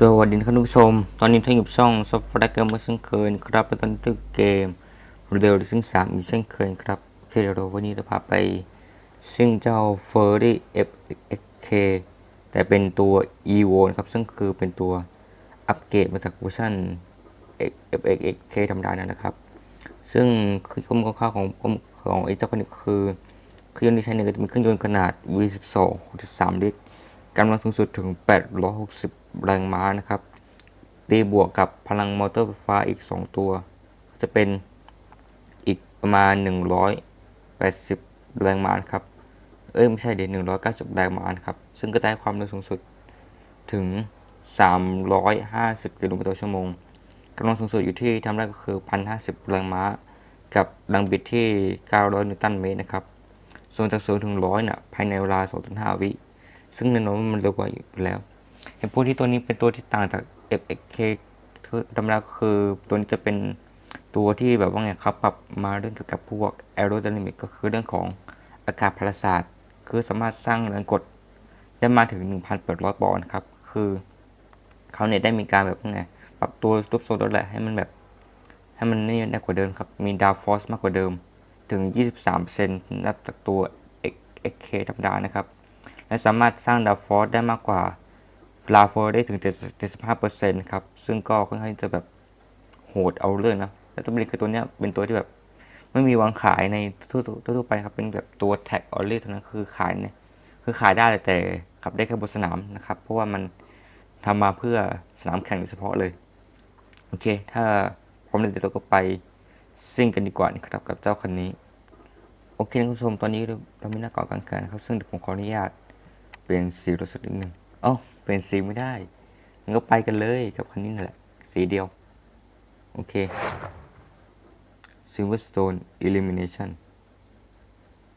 สวัสดีครับทุกผู้ชม ตอนนี้ท่านอยู่กับช่องซอฟต์แวร์เกมเมอร์เช่นเคยนครับเป็นตอนที่เกมเร็วซึ่งสามอีกเช่นเคยครับเคเดียวเราวันนี้จะพาไป ซึ่งเจ้า f u r r y FXK แต่เป็นตัว EVO นครับ ซึ่งคือเป็นตัวอัปเกรดมาจากเวอร์ชัน FXK ธรรมดานะครับ ซึ่งคือข้อมูลคร่าวๆของของไอ้เจ้าคันนี้คือเครื่องยนต์ที่ใช้เนี่ยจะเป็นเครื่องยนต์ขนาด V12 63 ลิตรกำลังสูงสุดถึง 860 แรงม้านะครับ ตีบวกกับพลังมอเตอร์ไฟฟ้าอีก 2 ตัวจะเป็นอีกประมาณ 180 แรงม้านครับ เอ้ยไม่ใช่เดี๋ยว190 แรงม้านครับ ซึ่งก็ได้ความเร็วสูงสุดถึง 350 กิโลเมตรต่อชั่วโมงกำลังสูงสุดอยู่ที่ทำได้ก็คือ 1,050 แรงม้า กับแรงบิดที่ 900 นิวตันเมตรนะครับ ส่วนจาก0ถึง 100น่ะภายในเวลา 2.5 วิ ซึ่งแน่นอนมันเร็วกว่าอยู่แล้ว นพวกที่ตัวนี้เป็นตัวที่ต่างจาก FXK ธรรมดาก็คือตัวนี้จะเป็นตัวที่แบบว่าไงครับปรับมาเรื่องเกี่ยวกับพวก aerodynamic ก็คือเรื่องของอากาศพลศาสตร์ คือสามารถสร้างแรงกดได้มาถึง 1,800 ปอนด์ครับ คือเขาเนี่ยได้มีการแบบว่าไงปรับตัวรูปทรงตัวแหละให้มันแบบให้มันนี่ได้กว่าเดิมครับ มีดาวฟอสมากกว่าเดิมถึง 23%นับจากตัว XK ธรรมดานะครับ และสามารถสร้างดาวฟอสได้มากกว่า ลาฟอร์ได้ถึง75%ครับ ซึ่งก็ค่อนข้างจะแบบโหดเอาเรื่องนะ และตัวนี้คือตัวเนี้ยเป็นตัวที่แบบไม่มีวางขายในทั่วๆทั่วๆไปครับ เป็นแบบตัวแท็กออลลี่เท่านั้นคือขายเนี่ยคือขายได้แต่ขับได้แค่บนสนามนะครับ เพราะว่ามันทำมาเพื่อสนามแข่งโดยเฉพาะเลย โอเค ถ้าพร้อมแล้วเดี๋ยวเราก็ไปซิ่งกันดีกว่านะครับกับเจ้าคันนี้ โอเคนะคุณผู้ชมตอนนี้เราเราไม่น่ากาะกลางกันนะครับ ซึ่งเดี๋ยวผมขออนุญาตเปลี่ยนสีรถสักนิดหนึ่งอ้า เปลี่ยนสีไม่ได้งั้นก็ไปกันเลยกับคันนี้นั่นแหละ สีเดียว โอเค Silverstone Elimination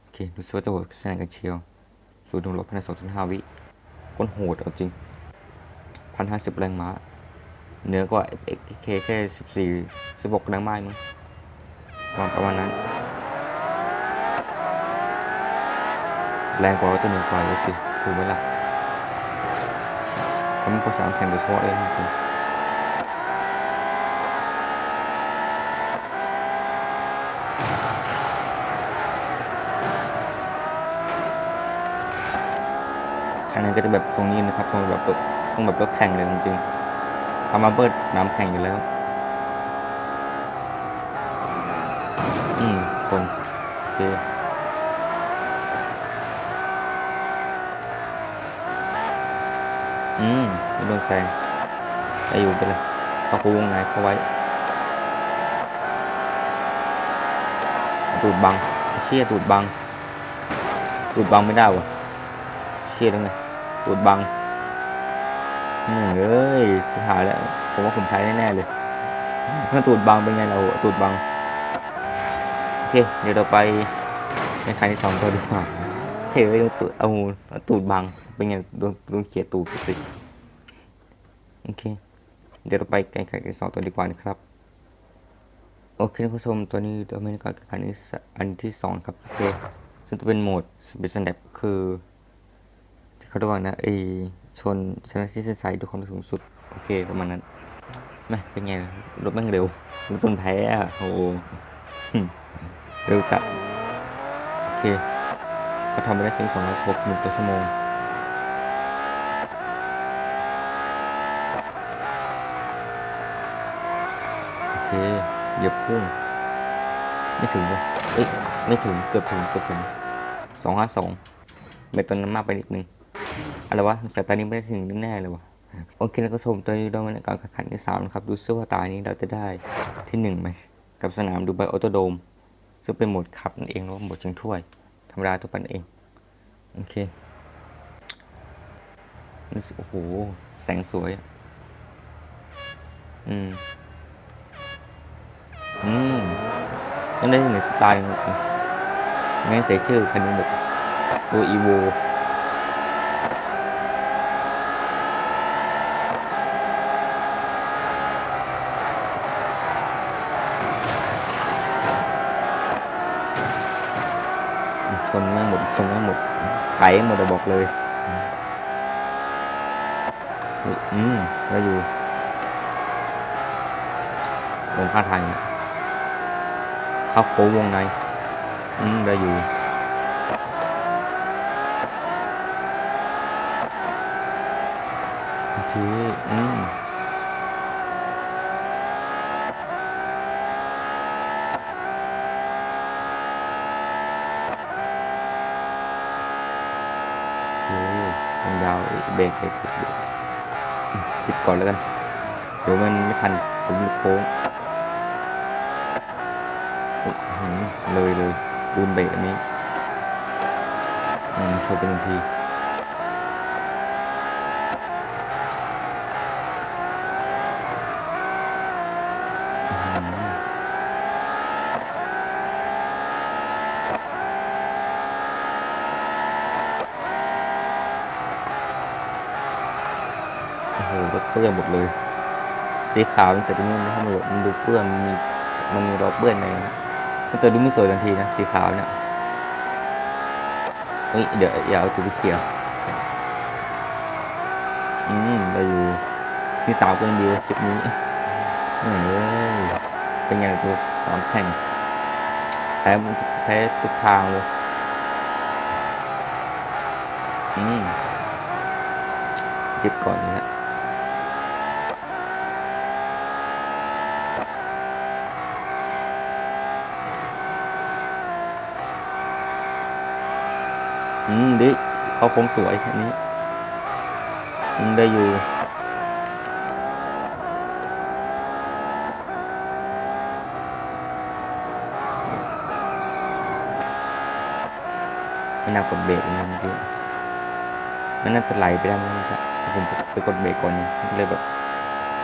โอเค ดูซิว่าจะโหดขนาดกันเชียวสูตรถึงลบภายใน2.5วิคนโหดเอาจริง1,050แรงม้าเหนือกว่า FXK แค่14 16แรงม้ามั้งประมาณประมาณนั้น แรงกว่าก็ตัวหนึ่งกว่าเลยสิ ถูกไหมล่ะ เขาเป็นภาษาแข่งโดยเฉพาะเลยจริงคันนั้ก็จะแบบทรงนี้นะครับทรงแบบแบบทรงแบบรถแข่งเลยจริงๆทำมาเบิดสนามแข่งอยู่แล้วอืมชนโอเค อืมไม่โดนแซงจะอยู่ไปเลยเขาคูวงในเข้าไว้ตูดบังเชี่ยตูดบัง ตูดบังไม่ได้วะเชี่ยแล้วไงตูดบังหนึ่งเอ้ยสุดท้ายแล้วผมว่าผมใช้แน่ๆเลยถ้าตูดบังเป็นไงเราตูดบังโอเคเดี๋ยวเราไปในคันที่สองตัวดีกว่าเฉยไปตูดเอาตูดบัง เป็นไงโดนโดนเขียตูดไปสิโอเค เดี๋ยวเราไปแข่งขันกันสองตัวดีกว่านะครับ โอเคคุณผู้ชมตัวนี้เราไม่ได้การแข่งขันที่สอันที่สองครับ โอเค ซึ่งจะเป็นโหมดสเปซแนปคือที่เขาเรียกว่านะไอชนชนะที่เส้นชัยด้วยความสูงสุด โอเค ประมาณนั้นแม่เป็นไงรถแม่งเร็วรถสนแพ้อะโอ้โหเร็วจัด โอเค ก็ทำไปได้ถึง216กิโลเมตรต่อชั่วโมง เคเหยียบพุ่งไม่ถึงเลยเอ้ยไม่ถึงเกือบถึงเกือบถึงสองห้าสองเมตรนั้นมากไปนิดนึงอะไรวะสายตานี้ไม่ได้ถึงแน่เลยวะโอเคนะก็ชมตอนนี้เราในการแข่งขันที่สามนะครับ ดูเสื้อว่าตานี้เราจะได้ที่หนึ่งไหมกับสนามดูไบออโตโดม ซึ่งเป็นโหมดขับนั่นเองหรือว่าโหมดชิงถ้วยธรรมดาทั่วไปนั่นเอง โอเคโอ้โห แสงสวยอะอืม อืมยังได้หนึ่งสไตล์จริงงั้นใส่ชื่อคันนี้แบบตัวอีโวชนม่งหมดชนม่งหมดไถหมดอะบอกเลยอืมได้อยู่ลงข้างทางอยู่นะ เข้าโค้งวงใน อืมได้อยู่โอเคอืมเคต้องยาวอีกเบรกเบรกจิบก่อนแล้วกัน เดี๋ยวมันไม่ทันผมมีโค้งอุ๊ยอื้อหือ เลยเลยลืมเบรกอันนี้ชนไปหนึ่งทีโอ้โหรถเปื้อนหมดเลย สีขาวเป็นสีนี้มันห้รถมันดูเปื้อนมันมีมันมีรอยเปื้อนในนะ มันจะดูไม่สวยทันทีนะสีขาวเนี่ยเฮ้ยเดี๋ยวอย่าเอาตัวไปเขียวอืมได้อยู่นี่สาวเป็นดีวคลิปนี้เฮ้ยเป็นไงตัวสามแข่งแพ้มันแพ้ทุกทางเลยอืมเจ็บก่อนนี่แหละ อืมดิเขาคงสวยอันนี้อืมได้อยู่ไม่น่ากดเบรกนะเมื่อกี้มันน่าจะไหลไปได้มั้งครับผมไปกดเบรกก่อนเนี่ยมันก็เลยแบบ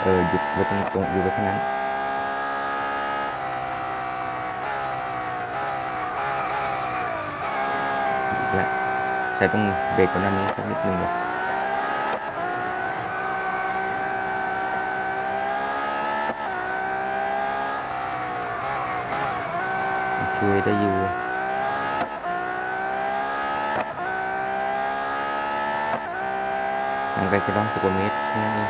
เออหยุดไว้ตรงตรงอยู่ไว้แค่นั้นและ ใส่ต้องเบรกก่อนหน้านี้สักนิดนึงว่ะโอเคได้อยู่ห่างไกลแค่ร้อยสิบกว่าเมตรเท่านั้นเอง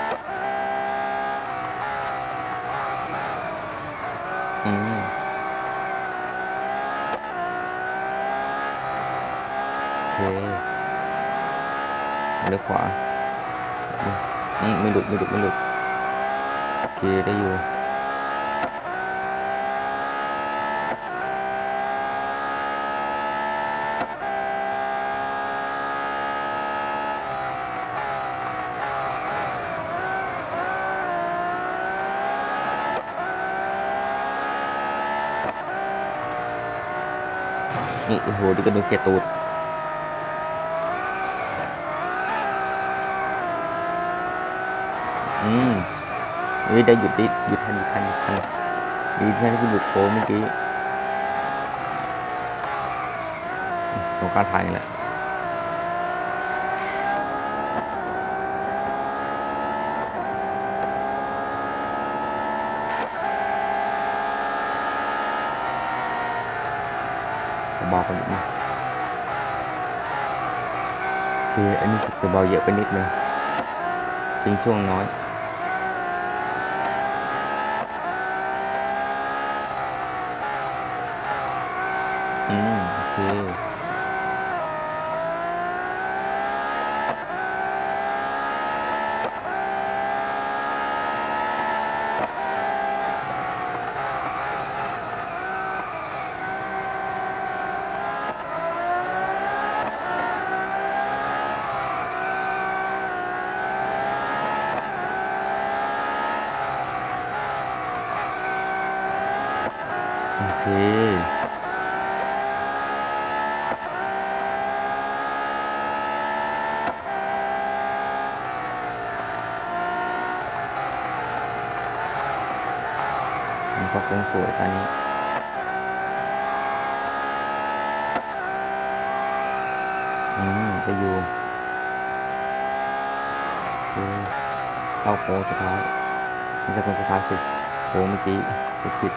อืมโอเค เลี้ยวขวาไม่หลุดไม่หลุดไม่หลุดโอเคได้อยู่นี่โอ้โหดูกันดูเขียตูด อืมเฮ้ยได้หยุดดิหยุดทันหยุดทันหยุดทันดีที่ที่คุณหยุดโค้งเมื่อกี้อืมลงข้างทางนี่แหละบากันนิดนึงคืออันนี้สึกจะเบาเยอะไปนิดนึงทิ้งช่วงน้อย อืมโอเคโอเค มันก็คงสวยตอนนี้อืมจะอยู่โอเข้าโค้งสุดท้ายม่ใช่โค้งสุดท้ายสิโค้งเมื่อกี้ผิดผิด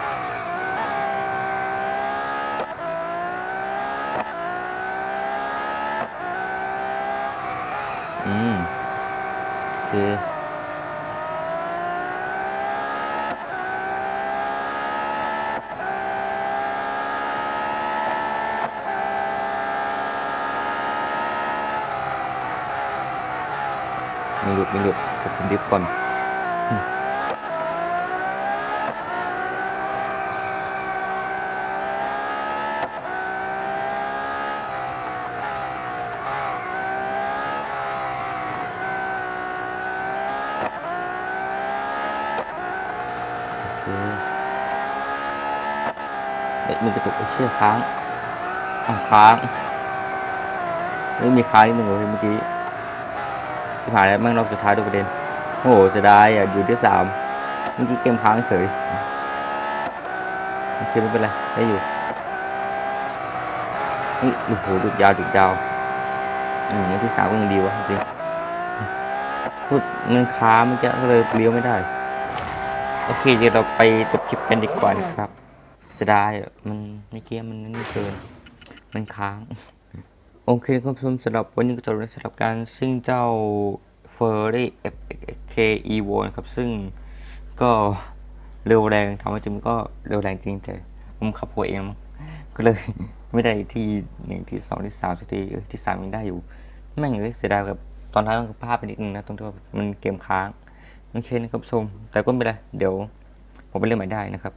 อืมโอเค ไม่หลุดแต่ผมดิฟ ก่อนโอเคเด็กมือกระตุกไอ้เชี่ยค้างอ่าค้างเฮ้ยมีค้างนิดหนึ่งเลยเมื่อกี้ชิบหายแล้วแม่งรอบสุดท้ายดูประเด็น โอ้โหเสียดายอะอยู่ที่สามเมื่อกี้เกมค้างเฉยโอเคไม่เป็นไรได้อยู่นี่โอ้โหดุดยาวดุดยาวอืมอย่างที่สามก็ยังดีวะจริงพูดมันค้างมันจะก็เลยเลี้ยวไม่ได้ โอเคเดี๋ยวเราไปจบคลิปกันดีกว่านะครับจะได้อะมันไม่เกี้มันนี่เกินมันค้าง โอเคครับผู้ชมสำหรับวันนี้ก็จบแล้วสำหรับการซึ่งเจ้า f u r r y FK Evo นะครับ ซึ่งก็เร็วแรงทำให้จริงมันก็เร็วแรงจริงแต่ผมขับหัวเองมั้งก็เลยไม่ได้ที่หนึ่งที่สองที่สามสักทีที่สามยังได้อยู่ แม่งเลยเสียดายกับตอนท้ายมันก็พลาดไปนิดนึงนะตรงที่ว่ามันเกมค้างโอเคนะครับชม แต่ก็ไม่เป็นไรเดี๋ยวผมไปเล่นใหม่ได้นะครับ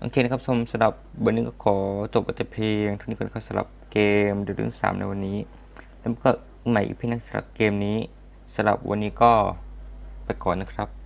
โอเคนะครับชมสำหรับวันนี้ก็ขอจบแต่เพียงเท่านี้ก่อนครับสำหรับเกมเดอะเรื่องสามในวันนี้ แล้วก็ใหม่อีกพียงสำหรับเกมนี้ สำหรับวันนี้ก็ไปก่อนนะครับ